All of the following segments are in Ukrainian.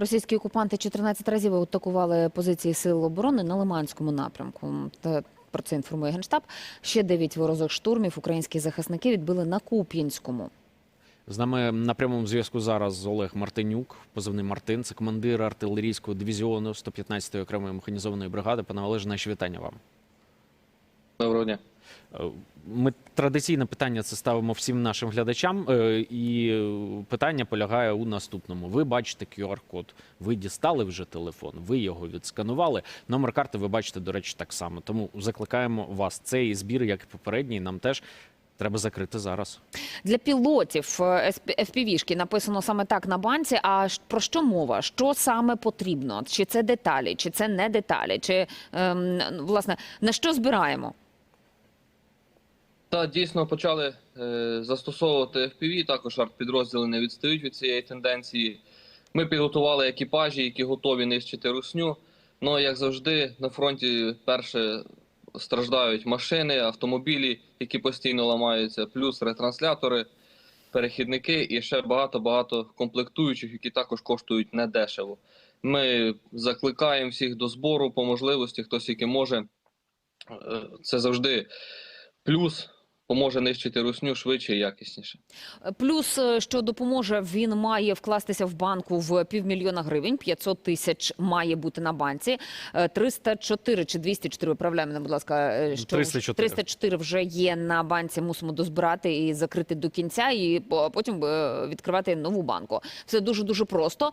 Російські окупанти 14 разів атакували позиції сил оборони на Лиманському напрямку. Про це інформує Генштаб. Ще 9 ворожих штурмів українські захисники відбили на Куп'янському. З нами на прямому зв'язку зараз Олег Мартинюк, позивний Мартин, це командир артилерійського дивізіону 115-ї окремої механізованої бригади. Пане Олеже, наші вітання вам. Доброго дня. Е, Ми традиційне питання це ставимо всім нашим глядачам, е, і е, питання полягає у наступному. Ви бачите QR-код, ви дістали вже телефон, ви його відсканували. Номер карти ви бачите, до речі, так само. Тому закликаємо вас. Цей збір, як і попередній, нам теж треба закрити зараз. Для пілотів е, FPV-шки написано саме так на банці. А про що мова? Що саме потрібно? Чи це деталі, чи це не деталі? Чи ем, власне на що збираємо? Та дійсно почали е, застосовувати FPV, також артпідрозділи не відстають від цієї тенденції. Ми підготували екіпажі, які готові нищити русню. Ну, як завжди, на фронті перше страждають машини, автомобілі, які постійно ламаються, плюс ретранслятори, перехідники і ще багато-багато комплектуючих, які також коштують недешево. Ми закликаємо всіх до збору по можливості, хтось який може. Е, Це завжди плюс поможе нищити русню швидше і якісніше. Плюс, е, що допоможе, він має вкластися в банку в півмільйона гривень, 500 тисяч має бути на банці. Е, 304 чи 204, виправляй мене, будь ласка, е, що 304. 304 вже є на банці, мусимо дозбирати і закрити до кінця, і по- потім е, відкривати нову банку. Все дуже-дуже просто.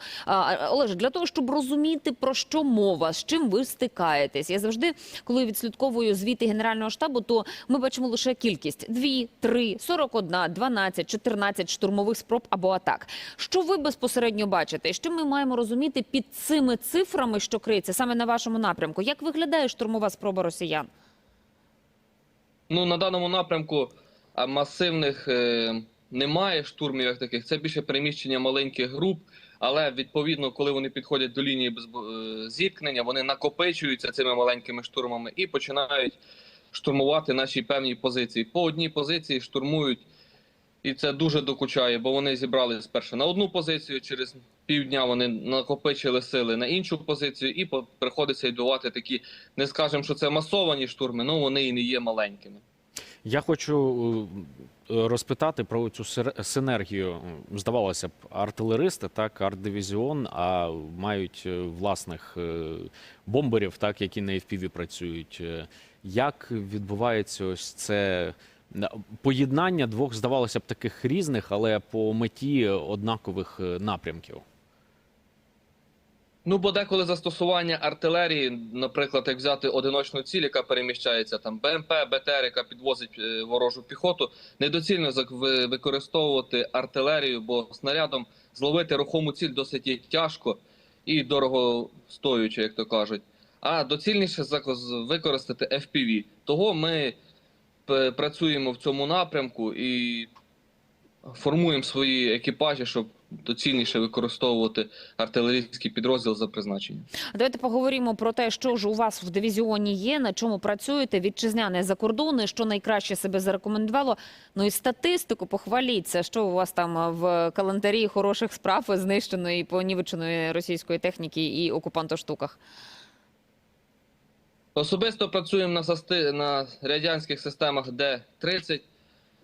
Олеже, для того, щоб розуміти, про що мова, з чим ви стикаєтесь. Я завжди, коли відслідковую звіти Генерального штабу, то ми бачимо лише кількість: 2, 3, 41, 12, 14 штурмових спроб або атак. Що ви безпосередньо бачите? Що ми маємо розуміти під цими цифрами, що криється саме на вашому напрямку? Як виглядає штурмова спроба росіян? Ну на даному напрямку масивних е, немає штурмів як таких. Це більше переміщення маленьких груп. Але відповідно, коли вони підходять до лінії е, зіткнення, вони накопичуються цими маленькими штурмами і починають штурмувати наші певні позиції. По одній позиції штурмують, і це дуже докучає, бо вони зібрали спершу на одну позицію. Через півдня вони накопичили сили на іншу позицію, і приходиться відбувати такі, не скажемо, що це масовані штурми, але вони і не є маленькими. Я хочу е, розпитати про цю синергію. Здавалося б, артилеристи, так, артдивізіон, а мають е, власних е, бомберів, так, які на FPV працюють. Е, Як відбувається ось це поєднання двох, здавалося б, таких різних, але по меті однакових е, напрямків? Ну, бо деколи застосування артилерії, наприклад, як взяти одиночну ціль, яка переміщається там БМП, БТР, яка підвозить е, ворожу піхоту, недоцільно використовувати артилерію, бо снарядом зловити рухому ціль досить тяжко і дорого стоюче, як то кажуть. А доцільніше використати FPV. Того ми працюємо в цьому напрямку і формуємо свої екіпажі, щоб доцільніше використовувати артилерійський підрозділ за призначенням. Давайте поговоримо про те, що ж у вас в дивізіоні є, на чому працюєте, вітчизняне закордонне, що найкраще себе зарекомендувало. Ну і статистику похваліться, що у вас там в календарі хороших справ знищеної понівеченої російської техніки і окупантоштуках. Особисто працюємо на, састи, на радянських системах Д-30.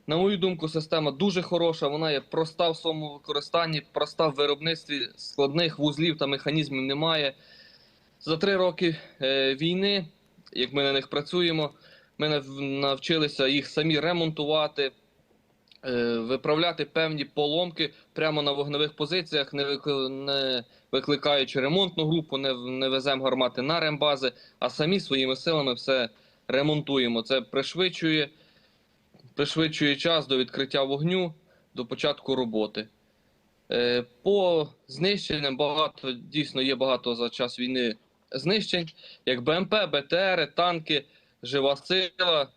На мою думку, система дуже хороша. Вона є проста в своєму використанні, проста в виробництві, складних вузлів та механізмів немає. За три роки е, війни, як ми на них працюємо, ми нав- навчилися їх самі ремонтувати, виправляти певні поломки прямо на вогневих позиціях, не викликаючи ремонтну групу, не, не веземо гармати на рембази, а самі своїми силами все ремонтуємо. Це пришвидшує, пришвидшує час до відкриття вогню, до початку роботи. Е, По знищенням багато дійсно є багато за час війни знищень, як БМП, БТР, танки, жива сила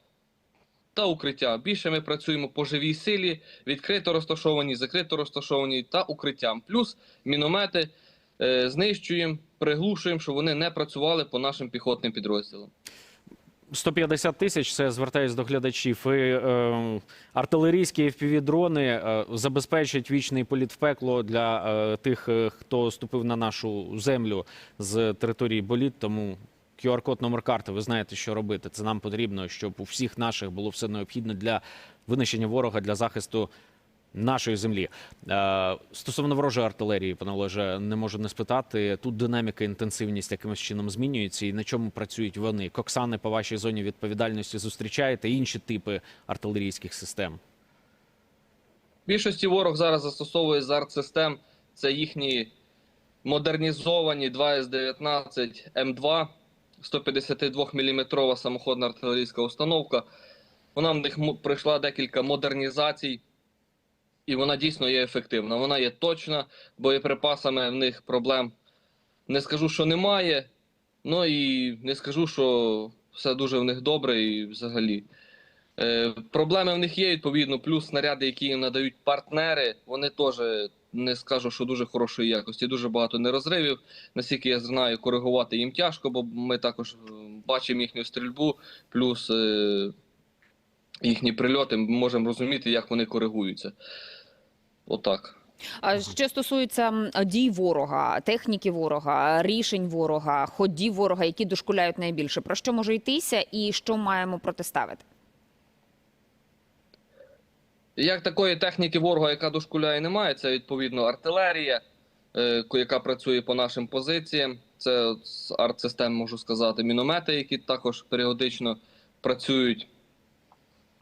та укриття. Більше ми працюємо по живій силі, відкрито розташовані, закрито розташовані та укриттям. Плюс міномети е, знищуємо, приглушуємо, щоб вони не працювали по нашим піхотним підрозділам. 150 тисяч, це звертаюсь до глядачів. І, е, артилерійські FPV-дрони е, забезпечать вічний політ в пекло для е, тих, е, хто ступив на нашу землю з території боліт. Тому QR-код номер карти, ви знаєте, що робити. Це нам потрібно, щоб у всіх наших було все необхідне для винищення ворога, для захисту нашої землі. Е, Стосовно ворожої артилерії, пане Олеже, не можу не спитати. Тут динаміка, інтенсивність якимось чином змінюється, і на чому працюють вони? Коксани по вашій зоні відповідальності зустрічаєте інші типи артилерійських систем. Більшості ворог зараз застосовує з артсистем. Це їхні модернізовані 2С-19 М2, 152 мм самоходна артилерійська установка. Вона в них пройшла декілька модернізацій, і вона дійсно є ефективна. Вона є точна, боєприпасами в них проблем не скажу, що немає. Ну і не скажу, що все дуже в них добре і взагалі. Е, проблеми в них є, відповідно, плюс снаряди, які їм надають партнери, вони теж не скажу, що дуже хорошої якості, дуже багато нерозривів. Наскільки я знаю, коригувати їм тяжко, бо ми також е, бачимо їхню стрільбу, плюс е, їхні прильоти, ми можемо розуміти, як вони коригуються. Отак. А що стосується дій ворога, техніки ворога, рішень ворога, ходів ворога, які дошкуляють найбільше, про що може йтися і що маємо протиставити? Як такої техніки ворога, яка дошкуляє, немає, це відповідно артилерія, е, яка працює по нашим позиціям. Це з артсистем, можу сказати, міномети, які також періодично працюють.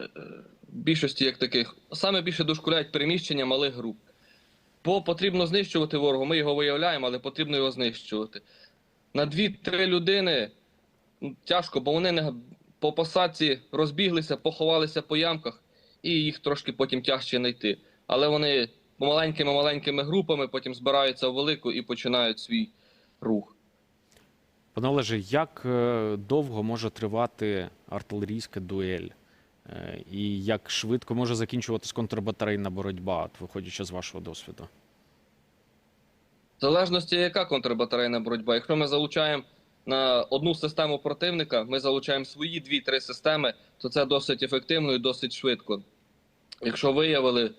Е, В більшості як таких. Саме більше дошкуляють переміщення малих груп. Бо потрібно знищувати ворога. Ми його виявляємо, але потрібно його знищувати. На дві-три людини тяжко, бо вони по посадці розбіглися, поховалися по ямках і їх трошки потім тяжче знайти. Але вони маленькими-маленькими групами потім збираються у велику і починають свій рух. Пане Олеже, як е, довго може тривати артилерійська дуель? Е, І як швидко може закінчуватись контрбатарейна боротьба, от виходячи з вашого досвіду? В залежності, яка контрбатарейна боротьба. Якщо ми залучаємо на одну систему противника, ми залучаємо свої дві-три системи, то це досить ефективно і досить швидко. Якщо виявили,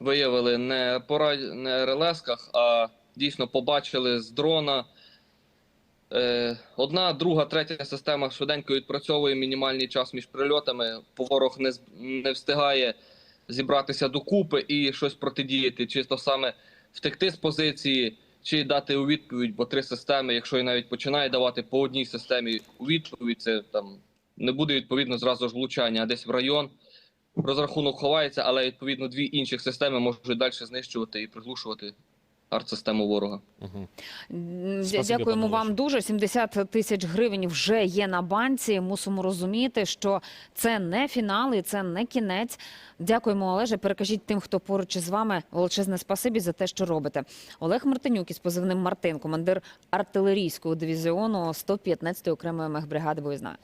виявили не по не РЛС-ках, а дійсно побачили з дрона. Е, одна, друга, третя система швиденько відпрацьовує мінімальний час між прильотами. Ворог не, не встигає зібратися докупи і щось протидіяти, чисто саме втекти з позиції, чи дати у відповідь, бо три системи, якщо і навіть починає давати по одній системі у відповідь, це там не буде відповідно зразу ж влучання, а десь в район. Розрахунок ховається, але відповідно дві інших системи можуть далі знищувати і приглушувати артсистему ворога. Угу. Дякуємо вам дуже. 70 тисяч гривень вже є на банці. Мусимо розуміти, що це не фінал і це не кінець. Дякуємо, Олеже. Перекажіть тим, хто поруч із вами. Величезне спасибі за те, що робите. Олег Мартинюк із позивним Мартин, командир артилерійського дивізіону 115-ї окремої мехбригади Визнаю.